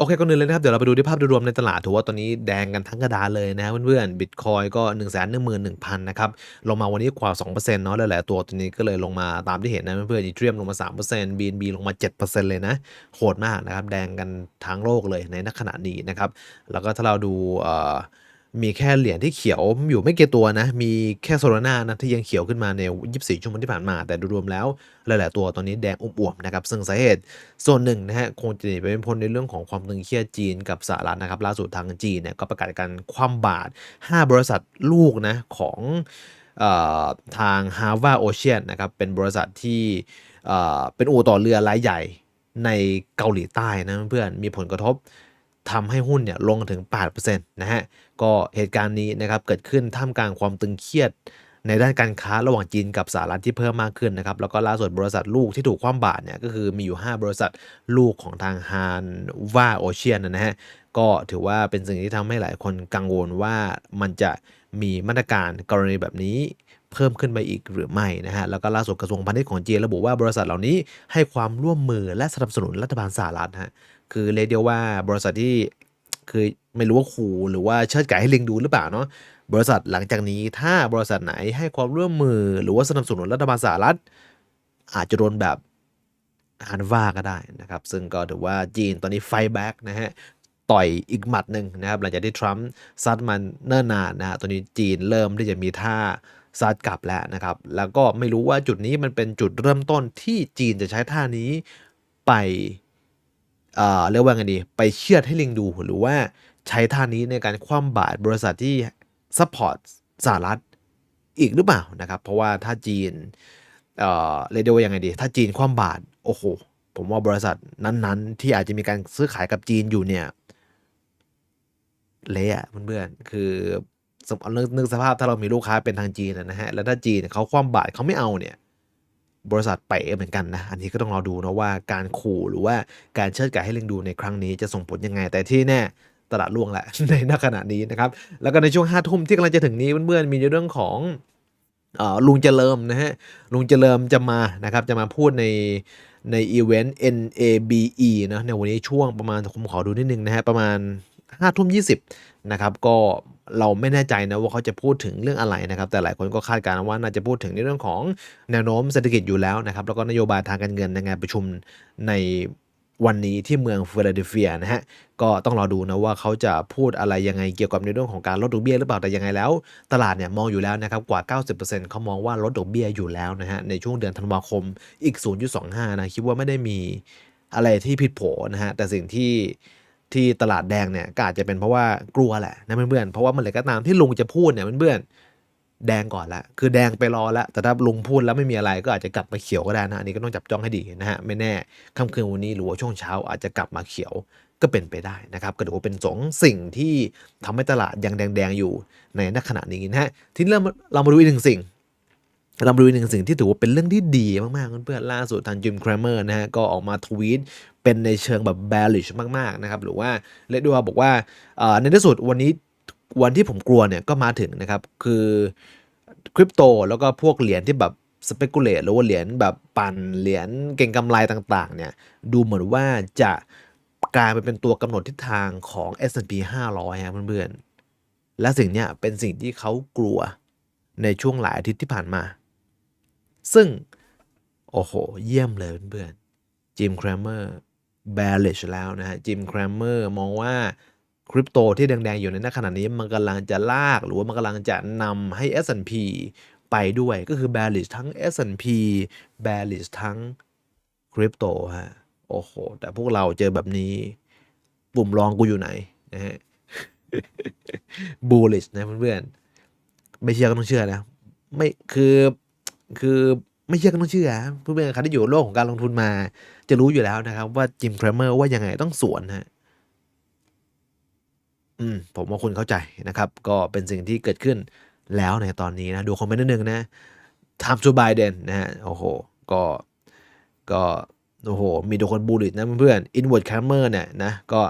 โอเคก่อนอื่นเลยนะครับ เดี๋ยวเราไปดูที่ภาพโดยรวมในตลาดถือว่าตอนนี้แดงกันทั้งกระดานเลยนะเพื่อนๆบิตคอยก็1 1 1 0 0 0นะครับลงมาวันนี้กว่า2%เนาะหลายๆตัวตัวนี้ก็เลยลงมาตามที่เห็นนะเพื่อนๆอีเทรียมลงมา 3% BNB ลงมา 7%เลยนะโหดมากนะครับแดงกันทั้งโลกเลยในณขณะนี้นะครับแล้วก็ถ้าเราดูเอ่อ มีแค่เหรียญที่เขียวอยู่ไม่กี่ตัวนะ มีแค่โซลาร่านะที่ยังเขียวขึ้นมาใน 24 ชั่วโมงที่ผ่านมา แต่โดยรวมแล้วหลาย ๆ ตัวตอนนี้แดงอวบๆนะครับ ซึ่งสาเหตุส่วนหนึ่งนะฮะคงจะหนีไปเป็นพ้นในเรื่องของความตึงเครียดจีนกับสหรัฐนะครับ ล่าสุดทางจีนเนี่ยก็ประกาศการคว่ำบาตร 5 บริษัทลูกนะของออทาง h a r v a Ocean นะครับเป็นบริษัทที่เเป็นอู่ต่อเรือรายใหญ่ในเกาหลีใต้นะเพื่อนมีผลกระทบทำให้หุ้นเนี่ยลงถึง 8%นะฮะ ก็เหตุการณ์นี้นะครับเกิดขึ้นท่ามกลางความตึงเครียดในด้านการค้าระหว่างจีนกับสหรัฐที่เพิ่มมากขึ้นนะครับ แล้วก็ล่าสุดบริษัทลูกที่ถูกคว่ำบาตรเนี่ยก็คือมีอยู่ 5 บริษัทลูกของทางฮานว่าโอเชียนนะฮะก็ถือว่าเป็นสิ่งที่ทำให้หลายคนกังวลว่ามันจะมีมาตรการกรณีแบบนี้เพิ่มขึ้นไปอีกหรือไม่นะฮะ แล้วก็ล่าสุดกระทรวงพาณิชย์ของจีนระบุว่าบริษัทเหล่านี้ให้ความร่วมมือและสนับสนุนรัฐบาลสหรัฐฮะ คือเรียกได้ว่าบริษัทที่ คือไม่รู้ว่าขู่หรือว่าเชิดไก่ให้ลิงดูหรือเปล่าเนาะบริษัทหลังจากนี้ถ้าบริษัทไหนให้ความร่วมมือหรือว่าสนับสนุนรัฐบาลสหรัฐ อาจจะโดนแบบฮันว่าก็ได้นะครับ ซึ่งก็ถือว่าจีนตอนนี้ไฟแบ็กนะฮะต่อยอีกหมัดหนึ่งนะครับ หลังจากที่ทรัมป์ซัดมันเนิ่นนานนะฮะตอนนี้จีนเริ่มที่จะมีท่าซัดกลับแล้วนะครับ แล้วก็ไม่รู้ว่าจุดนี้มันเป็นจุดเริ่มต้นที่จีนจะใช้ท่านี้ไป เอ่อเรียกว่าไงดี ไปเชือดให้ลิงดู หรือว่าใช้ท่านี้ในการคว่ำบาตรบริษัทที่ซัพพอร์ตสหรัฐอีกหรือเปล่านะครับ เพราะว่าถ้าจีนเอ่อเรียกได้ว่ายังไงดี ถ้าจีนคว่ำบาตรโอ้โห ผมว่าบริษัทนั้นๆ ที่อาจจะมีการซื้อขายกับจีนอยู่เนี่ยเละอะเพื่อนๆคือสมเอานึกนึกสภาพถ้าเรามีลูกค้าเป็นทางจีนนะฮะแล้วถ้าจีนเขาคว่ำบาตรเขาไม่เอาเนี่ย บริษัทเป๋เหมือนกันนะ อันนี้ก็ต้องรอดูนะว่าการขู่หรือว่าการเชิดไก่ให้ลิงดูในครั้งนี้จะส่งผลยังไง แต่ที่แน่ตลาดล่วงแหละในณขณะนี้นะครับ แล้วก็ในช่วงห้าทุ่มที่กำลังจะถึงนี้เพื่อนๆมีเรื่องของออลุงเจริญนะฮะ ลุงเจริญจะมานะครับ จะมาพูดในในอีเวนต์ NABE นะในวันนี้ช่วงประมาณผมขอดูนิดนึงนะฮะประมาณ5้าทุ่มยีนะครับก็ เราไม่แน่ใจนะว่าเขาจะพูดถึงเรื่องอะไรนะครับ แต่หลายคนก็คาดการณ์ว่าน่าจะพูดถึงในเรื่องของแนวโน้มเศรษฐกิจอยู่แล้วนะครับ แล้วก็นโยบายทางการเงินในงานประชุมในวันนี้ที่เมืองฟิลาเดลเฟียนะฮะก็ต้องรอดูนะว่าเขาจะพูดอะไรยังไงเกี่ยวกับในเรื่องของการลดดอกเบี้ยหรือเปล่าแต่ยังไงแล้ว ตลาดเนี่ยมองอยู่แล้วนะครับกว่า 90%เขามองว่าลดดอกเบี้ยอยู่แล้วนะฮะในช่วงเดือนธันวาคมอีก 0.25นะคิดว่าไม่ได้มีอะไรที่ผิดโผนะฮะแต่สิ่งที่ ที่ตลาดแดงเนี่ยก็อาจจะเป็นเพราะว่ากลัวแหละนะเพื่อนๆเพราะว่ามันเลยก็ตามที่ลุงจะพูดเนี่ยเพื่อนๆแดงก่อนละคือแดงไปรอแล้วแต่ถ้าลุงพูดแล้วไม่มีอะไรก็อาจจะกลับมาเขียวก็ได้นะอันนี้ก็ต้องจับจ้องให้ดีนะฮะไม่แน่ค่ำคืนวันนี้หรือว่าช่วงเช้าอาจจะกลับมาเขียวก็เป็นไปได้นะครับก็ถือว่าเป็นสองสิ่งที่ทำให้ตลาดยังแดงๆอยู่ในณขณะนี้นะฮะทีนี้เรามาดูอีกหนึ่งสิ่ง เราดูหนึ่งสิ่งที่ถือว่าเป็นเรื่องที่ดีมากๆเพื่อนๆล่าสุดทางจิมครมเมอร์นะฮะก็ออกมาทวีตเป็นในเชิงแบบ bearish มากๆนะครับหรือว่าเรียกได้ว่าบอกว่าในที่สุดวันนี้วันที่ผมกลัวเนี่ยก็มาถึงนะครับคือคริปโตแล้วก็พวกเหรียญที่แบบ speculate หรือว่าเหรียญแบบปั่นเหรียญเก่งกำไรต่างๆเนี่ยดูเหมือนว่าจะกลายไปเป็นตัวกำหนดทิศทางของ S&P 500ครับเพื่อนๆและสิ่งเนี้ยเป็นสิ่งที่เขากลัวในช่วงหลายอาทิตย์ที่ผ่านมา ซึ่ง โอ้โห เยี่ยมเลยเพื่อนๆจิมครมเมอร์ bearish แล้วนะฮะจิมครมเมอร์มองว่าคริปโตที่แดง ๆ อยู่ในขณะนี้มันกำลังจะลาก หรือว่ามันกำลังจะนำให้ S&P ไปด้วยก็คือ bearish ทั้ง S&P bearish ทั้งคริปโตฮะโอ้โห แต่พวกเราเจอแบบนี้ปุ่มรองกูอยู่ไหนนะฮะ bullish นะเพื่อนๆ ไม่เชื่อก็ต้องเชื่อนะ ไม่คือ คือไม่เชื่อก็ต้องเชื่อเพื่อนๆใครที่อยู่โลกของการลงทุนมา จะรู้อยู่แล้วนะครับ ว่าจิมครมเมอร์ว่ายังไงต้องสวนฮะอืมผมว่าคุณเข้าใจนะครับ ก็เป็นสิ่งที่เกิดขึ้นแล้วในตอนนี้นะ ดูคอมเมนต์นิดนึงนะ time to Biden นะฮะโอ้โห ก็ก็โอ้โห มีทุกคนบูลลิตนะเพื่อนๆ inward Cramer เนี่ยนะก็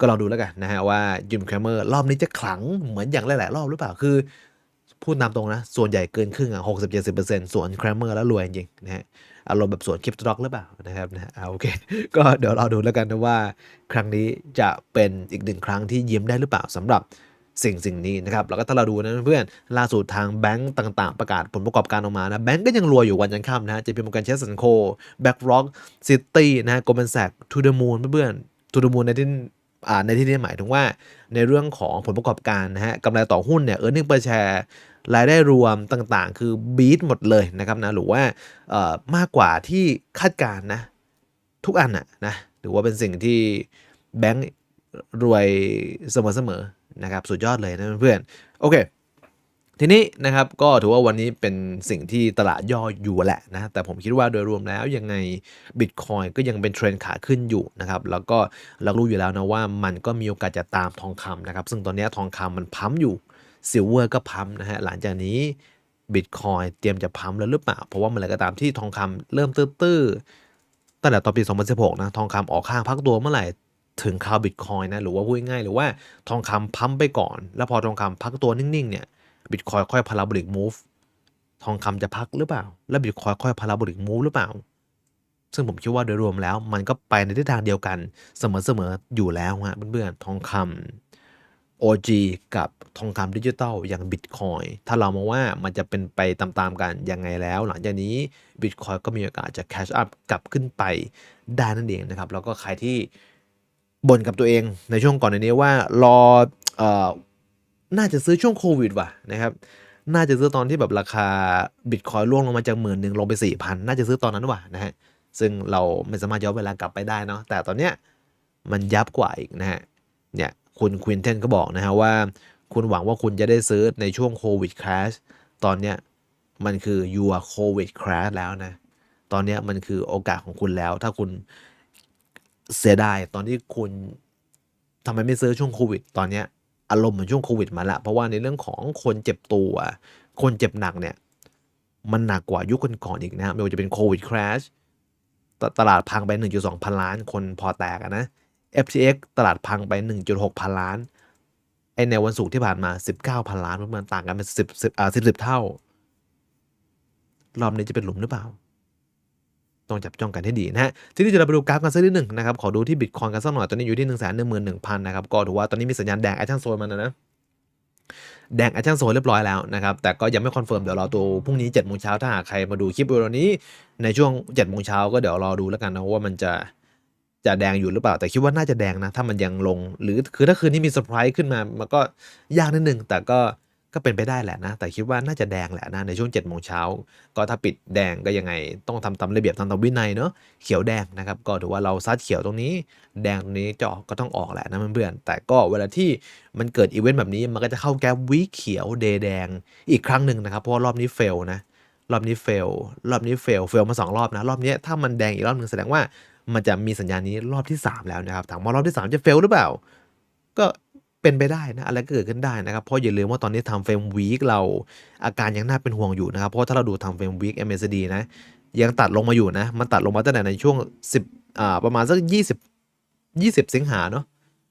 ก็ลองดูแล้วกันนะฮะว่าจิมแคมเมอร์รอบนี้จะขลังเหมือนอย่างหลาย ๆ รอบหรือเปล่าคือ พูดตามตรงนะ ส่วนใหญ่เกินครึ่งอะหกสิบเจ็ดสิบเปอร์เซ็นต์ส่วนแครมเมอร์แล้วรวยจริงนะฮะอารมณ์แบบสวนคริปโตด็อกหรือเปล่านะครับนะอ่าโอเค ก็เดี๋ยวเราดูแล้วกันนะว่า ครั้งนี้จะเป็นอีกหนึ่งครั้งที่ยิ้มได้หรือเปล่าสำหรับสิ่งสิ่งนี้นะครับแล้วก็ถ้าเราดูนะเพื่อนล่าสุดทางแบงก์ต่างๆ ประกาศผลประกอบการออกมานะแบงก์ก็ยังรวยอยู่วันยันค่ำนะฮะจะเป็นมกันเชสสันโคแบ็กร็อกซิตี้นะฮะโกลแมนแซกทูเดมูนเพื่อนทูเดมูนในที่ ในที่นี้หมายถึงว่าในเรื่องของผลประกอบการนะฮะกำไรต่อหุ้นเนี่ยเออร์เน็งเปอร์แชร์รายได้รวมต่างๆ คือบีทหมดเลยนะครับนะหรือว่าเอ่อมากกว่าที่คาดการณ์นะทุกอันนะนะถือว่าเป็นสิ่งที่แบงค์รวยเสมอๆนะครับสุดยอดเลยนะเพื่อนโอเค ทีนี้นะครับก็ถือว่าวันนี้เป็นสิ่งที่ตลาดย่ออยู่แหละนะแต่ผมคิดว่าโดยรวมแล้วยังไง Bitcoin ก็ยังเป็นเทรนขาขึ้นอยู่นะครับแล้วก็เรารู้อยู่แล้วนะว่ามันก็มีโอกาสจะตามทองคำนะครับซึ่งตอนนี้ทองคำมันพัมอยู่ซิลเวอร์ก็พัมนะฮะหลังจากนี้ Bitcoin เตรียมจะพัมแล้วหรือเปล่า เพราะว่ามันอะไรก็ตามที่ทองคำเริ่มตื้อๆตั้งแต่ตอนปี 2016 นะ ทองคำออกข้างพักตัวเมื่อไหร่ ถึงคราวบิตคอยนะ หรือว่าพูดง่ายๆหรือว่าทองคำพัมไปก่อน แล้วพอทองคำพักตัวนิ่งๆเนี่ย บิตคอยค่อยพาราโบลิกมูฟทองคำจะพักหรือเปล่า แล้วบิตคอยค่อยพาราโบลิกมูฟหรือเปล่า ซึ่งผมคิดว่าโดยรวมแล้ว มันก็ไปในทิศทางเดียวกันเสมอๆอยู่แล้วฮะเพื่อนๆทองคำ OG กับทองคำดิจิตอลอย่าง Bitcoin ถ้าเรามองว่ามันจะเป็นไปตามๆกันยังไงแล้ว หลังจากนี้ Bitcoin ก็มีโอกาสจะ cash up กลับขึ้นไปได้นั่นเองนะครับ แล้วก็ใครที่บ่นกับตัวเองในช่วงก่อนในนี้ว่ารอเอ่อ น่าจะซื้อช่วงโควิดว่ะนะครับ น่าจะซื้อตอนที่แบบราคาบิตคอยล่วงลงมาจากหมื่นหนึ่งลงไปสี่พันน่าจะซื้อตอนนั้นว่ะนะฮะ ซึ่งเราไม่สามารถย้อนเวลากลับไปได้เนาะ แต่ตอนเนี้ยมันยับกว่าอีกนะฮะ เนี่ยคุณควินเทนก็บอกนะฮะว่า คุณหวังว่าคุณจะได้ซื้อในช่วงโควิดคราชตอนเนี้ยมันคือ your covid crash แล้วนะ ตอนเนี้ยมันคือโอกาสของคุณแล้ว ถ้าคุณเสียดายตอนที่คุณทำไมไม่ซื้อช่วงโควิด ตอนเนี้ย อารมณ์เหมือนช่วงโควิดมาละเพราะว่าในเรื่องของคนเจ็บตัว คนเจ็บหนักเนี่ย มันหนักกว่ายุคก่อนๆอีกนะไม่ว่าจะเป็นโควิดคราชตลาดพังไป 1.2 พันล้าน คนพอแตกนะ FTX ตลาดพังไป 1.6 พันล้านไอในวันศุกร์ที่ผ่านมา 19 พันล้านมันต่างกันเป็น10 10อ่า10 10 เท่า รอบนี้จะเป็นหลุมหรือเปล่า ต้องจับจ้องกันให้ดีนะฮะทีนี้จะเราไปดูกราฟกันสักนิดหนึ่งนะครับ ขอดูที่บิตคอยกันสักหน่อย ตอนนี้อยู่ที่1 1 1 0 0 0นหนึ่งหมื่นหนึ่งพันนะครับ ก็ถือว่าตอนนี้มีสัญญาณแดงแอคชั่นโซนมันนะนะแดงแอคชั่นโซนเรียบร้อยแล้วนะครับ แต่ก็ยังไม่คอนเฟิร์ม เดี๋ยวรอตัวพรุ่งนี้7จ็ดโมงเช้าถ้าหากใครมาดูคลิปวิดีโอนี้ ในช่วง7จ็ดโมงเช้าก็เดี๋ยวรอดูแล้วกันนะว่ามันจะจะแดงอยู่หรือเปล่า แต่คิดว่าน่าจะแดงนะ ถ้ามันยังลง หรือคือถ้าคืนนี้มีเซอร์ไพรส์ขึ้นมา มันก็ยากนิดนึง แต่ก็ ก็เป็นไปได้แหละนะ แต่คิดว่าน่าจะแดงแหละนะ ในช่วง7จ็ดโมงเช้า ก็ถ้าปิดแดงก็ยังไง ต้องทำตามระเบียบตามตามวินัยเนาะเขียวแดงนะครับ ก็ถือว่าเราซัดเขียวตรงนี้ แดงตรงนี้จะอก็ต้องออกแหละนะเพื่อนๆแต่ก็เวลาที่มันเกิดอีเวนต์แบบนี้มันก็จะเข้าแก๊ปวีเขียวเดแดงอีกครั้งหนึ่งนะครับเพราะว่ารอบนี้เฟลนะรอบนี้เฟลรอบนี้เฟลเฟลมาสองรอบนะ รอบนี้ถ้ามันแดงอีกรอบหนึ่งแสดงว่ามันจะมีสัญญาณนี้รอบที่ 3 แล้วนะครับถามว่ารอบที่ 3 จะเฟลหรือเปล่า ก็ เป็นไปได้นะอะไรก็เกิดขึ้นได้นะครับ เพราะอย่าลืมว่าตอนนี้ทำเฟรมวีคเราอาการยังน่าเป็นห่วงอยู่นะครับ เพราะถ้าเราดูทำเฟรมวีค MACD นะยังตัดลงมาอยู่นะ มันตัดลงมาตั้งแต่ในช่วง 10อ่าประมาณสัก 20 20 สิงหาเนาะ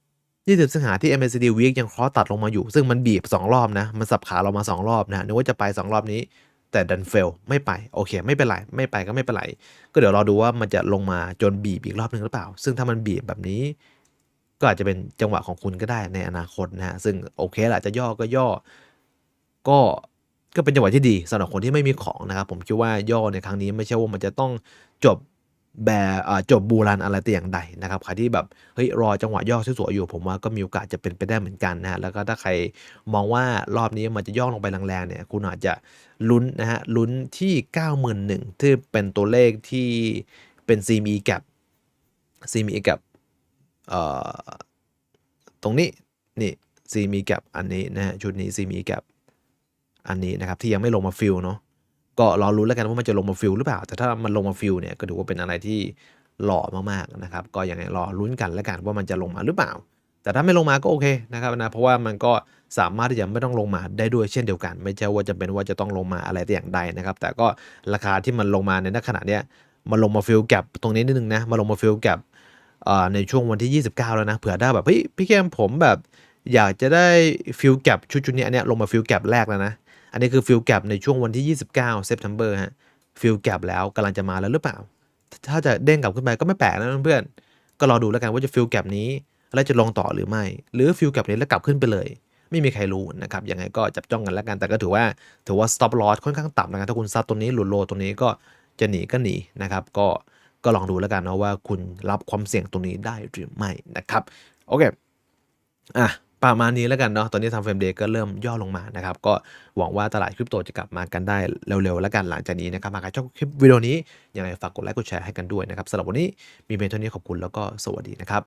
20 สิงหาที่ MACD week ยังคอตัดลงมาอยู่ ซึ่งมันบีบ 2 รอบนะ มันสับขาเรามา 2 รอบนะนึกว่าจะไป 2 รอบนี้ แต่ดันเฟลไม่ไป โอเค ไม่เป็นไร ไม่ไปก็ไม่เป็นไร ก็เดี๋ยวรอดูว่ามันจะลงมาจนบีบอีกรอบหนึ่งหรือเปล่า ซึ่งถ้ามันบีบแบบนี้ ก็อาจจะเป็นจังหวะของคุณก็ได้ในอนาคตนะฮะซึ่งโอเคแหละจะย่อก็ย่อ ก็ก็เป็นจังหวะที่ดีสำหรับคนที่ไม่มีของนะครับ ผมคิดว่าย่อในครั้งนี้ไม่ใช่ว่ามันจะต้องจบแบบจบบูรันอะไรแต่อย่างใดนะครับใครที่แบบเฮ้ยรอจังหวะย่อสวยๆอยู่ ผมว่าก็มีโอกาสจะเป็นไปได้เหมือนกันนะฮะแล้วก็ถ้าใครมองว่ารอบนี้มันจะย่อลงไปแรงๆเนี่ยคุณอาจจะลุ้นนะฮะลุ้นที่ 91,000ที่เป็นตัวเลขที่เป็น CME gap CME gap เอ่อ ตรงนี้นี่ CME gap อันนี้นะฮะชุดนี้ CME gap อันนี้นะครับที่ยังไม่ลงมาฟิลเนาะก็รอรู้นแล้วกันว่ามันจะลงมาฟิลหรือเปล่า แต่ถ้ามันลงมาฟิลเนี่ยก็ถือว่าเป็นอะไรที่หล่อมากๆนะครับ ก็ยังไงรอลุ้นกันแล้วกันว่ามันจะลงมาหรือเปล่า แต่ถ้าไม่ลงมาก็โอเคนะครับนะเพราะว่ามันก็สามารถที่จะไม่ต้องลงมาได้ด้วยเช่นเดียวกัน ไม่ใช่ว่าจะเป็นว่าจะต้องลงมาอะไรแต่อย่างใดนะครับ แต่ก็ราคาที่มันลงมาในขณะเนี้ยมันลงมาฟิลแกปตรงนี้นิดนึงนะมาลงมาฟิลแกป ในช่วงวันที่ 29 แล้วนะเผื่อได้แบบเฮ้ยพี่แกมผมแบบอยากจะได้ฟิลแกปชุดชุดนี้อันเนี้ยลงมาฟิลแกปแรกแล้วนะ อันนี้คือฟิลแกปในช่วงวันที่ 29 September ฮะฟิลแก p แล้วกำลังจะมาแล้วหรือเปล่า ถ้าจะเด้งกลับขึ้นไปก็ไม่แปลกนะเพื่อนก็รอดูแล้วกันว่าจะฟิลแก p นี้แล้วจะลงต่อหรือไม่ หรือฟิลแก p นี้แล้วกลับขึ้นไปเลย ไม่มีใครรู้นะครับยังไงก็จับจ้องกันแล้วกันแต่ก็ถือว่าถือว่า stop loss ค่อนข้างต่ำนะครับถ้าคุณซัดตัวนี้หลุดโลตัวนี้ก็จะหนีก็หนีนะครับก็ ก็ลองดูแล้วกันนะว่าคุณรับความเสี่ยงตรงนี้ได้หรือไม่นะครับ โอเค อะประมาณนี้แล้วกันเนาะ ตอนนี้ทำเฟรมเดย์ก็เริ่มย่อลงมานะครับ ก็หวังว่าตลาดคริปโตจะกลับมากันได้เร็วๆ แล้วกันหลังจากนี้นะครับ มาใครชอบคลิปวิดีโอนี้ยังไงฝากกดไลค์กดแชร์ให้กันด้วยนะครับสำหรับวันนี้มีเพียงเท่านี้ขอบคุณแล้วก็สวัสดีนะครับ